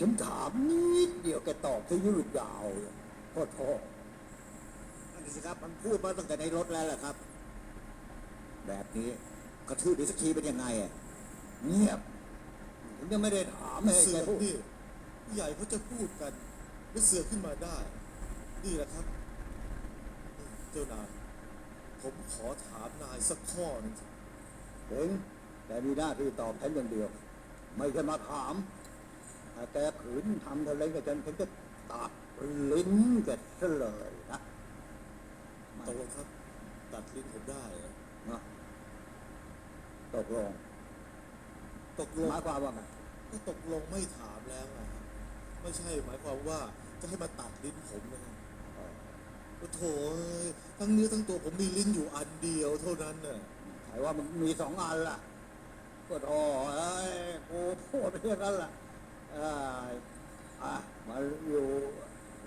ฉันถามนิดเดียวแกตอบซะยืดยาวเลยพ่อท่อนั่นสิครับ มันพูดมาตั้งแต่ในรถแล้วแหละครับ แบบนี้กระทืบอีกสักทีเป็นยังไงอะเงียบฉันยังไม่ได้ถามให้เสืแกอกพูดนี่ผู้ใหญ่เขาจะพูดกันแล้วเสือกขึ้นมาได้ นี่แหละครับนี่เจ้านายผมขอถามนายสักข้อหนึงสิ เองแกมีหน้าที่ตอบฉันอย่างเดียว ไม่ใช่มาถามถ้า แกขืนทำทะเลกับฉันฉันจะตัดลิ้นแกซะเลยนะตกลงครับ ตัดลิ้นผมได้เหรอนะตกลง ตกลงหมายความว่าไงก็ตกลงไม่ถามแล้วไงครับไม่ใช่หมายความว่าจะให้มาตัดลิ้นผมนะครับเออโอ้โถเอ้ยทั้งเนื้อทั้งตัวผมมีลิ้นอยู่อันเดียวเท่านั้นน่ะใครว่ามันมีสองอันล่ะก็ทอเอ้ยกูพูดเรื่องนั้นล่ะเอ้ยอะ มาอยู่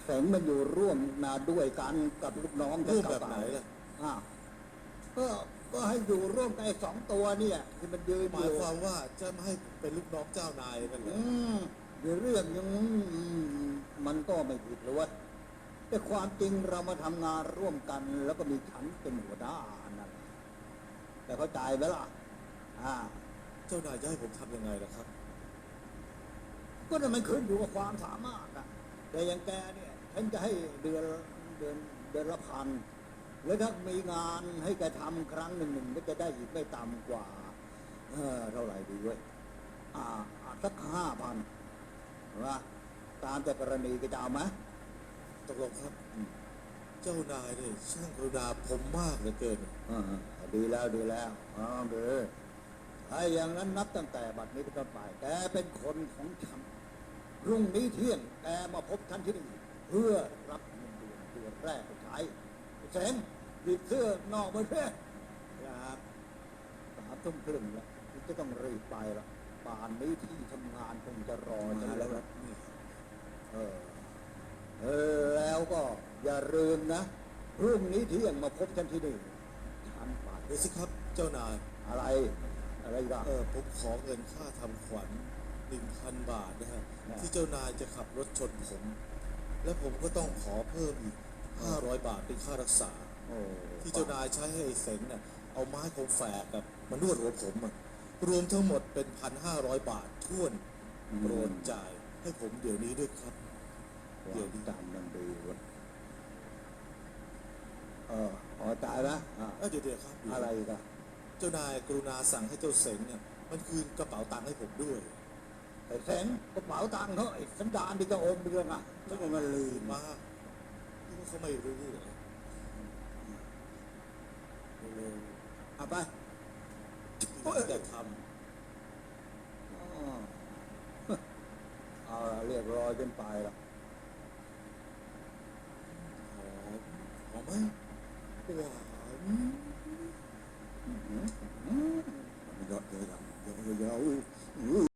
แสงมันอยู่ร่วมมาด้วยกันกับลูกน้องรูปแบบไหนล่ะอะก็ก็ให้อยู่ร่วมกันไอ้สองตัวเนี่ย ที่มันยืนหอมายยู่ความว่าจะไม่ให้ผมเป็นลูกน้องเจ้านายกันเหรออืมเดี๋ยวเรื่องอยังอืมมันก็ไม่ผิดหรอกเวะแต่ความจริงเรามาทำงานร่วมกัน แล้วก็มีฉันเป็นหัวหน้านั่นแหละแต่เข้าใจไหมล่ะอ่า เจ้านายจะให้ผมทำยังไงล่ะครับ ก็นั่นมันขึ้นอยู่กับความสามารถอะแต่อย่างแกเนี่ยฉันจะให้เดือนเดือนเดือนละพันแล้วถ้ามีงานให้แกทำครั้งหนึ่งหนึ่งก็จะได้อีกไม่ต่ำกว่า เออเท่าไหร่ดีเว้ยอ่าอ่าสักห้าพันว่าตามแต่กรณีก็จะเอาไหมตกลงครับอืมเจ้านายเนี่ยช่างกรุณาผมมากเหลือเกินอ่าดีแล้วดีแล้วอ๋อเดือถ้าอย่างนั้นนับตั้งแต่บัดนี้เป็นต้นไปแกเป็นคนของฉัน พรุ่งนี้เที่ยงแกมาพบฉันที่นี่เพื่อรับเงินเดือนเดือนแรกไปใช้เสงหยิบเสื้อนอกมาเพื่อครับสามทุ่มครึ่งแล้วจะต้องรีบไปละป่านนี้ที่ทำงานคงจะรอฉันแล้วล่ะนี่ครับเออเออแล้วก็อย่าลืมนะพรุ่งนี้เที่ยงมาพบฉันที่นี่ฉันไปเดี๋ยวสิครับ เจ้านายอะไรอะไรอีกันเออผมขอเงินค่าทำขวัญ หนึ่งพันบาทนะฮะนะที่เจ้านายจะขับรถชนผม และผมก็ต้องขอเพิ่มอีกห้าร้อยบาทเป็นค่ารักษา โอ้ที่เจ้านายใช้ให้ไอ้เสงน่ะเอาไม้คมแฝกกับมานวดหัวผมอะรวมทั้งหมดเป็นพันห้าร้อยบาทท้วนโปรดจ่ายให้ผมเดี๋ยวนี้ด้วยครับ เดี๋ยวจำมันดีเว้ยเออพอใจไหมอะเอ้ยเดี๋ยวเดี๋ยวครับเดี๋ยวอะไรอีกันเจ้านายกรุณาสั่งให้เจ้าเสงเนี่ยมันคืนกระเป๋าตังค์ให้ผมด้วย ไอ้แสงกระเป๋าตังค์เขาไอ้สันดานที่จะอมเรื่องอะไม่ต้องมาลืมมาที่เขาไม่รู้เหรอเร็วเอาไปๆที่จะทอ๋อเอาเรียบร้อยจนไปละำหอมหอมไหม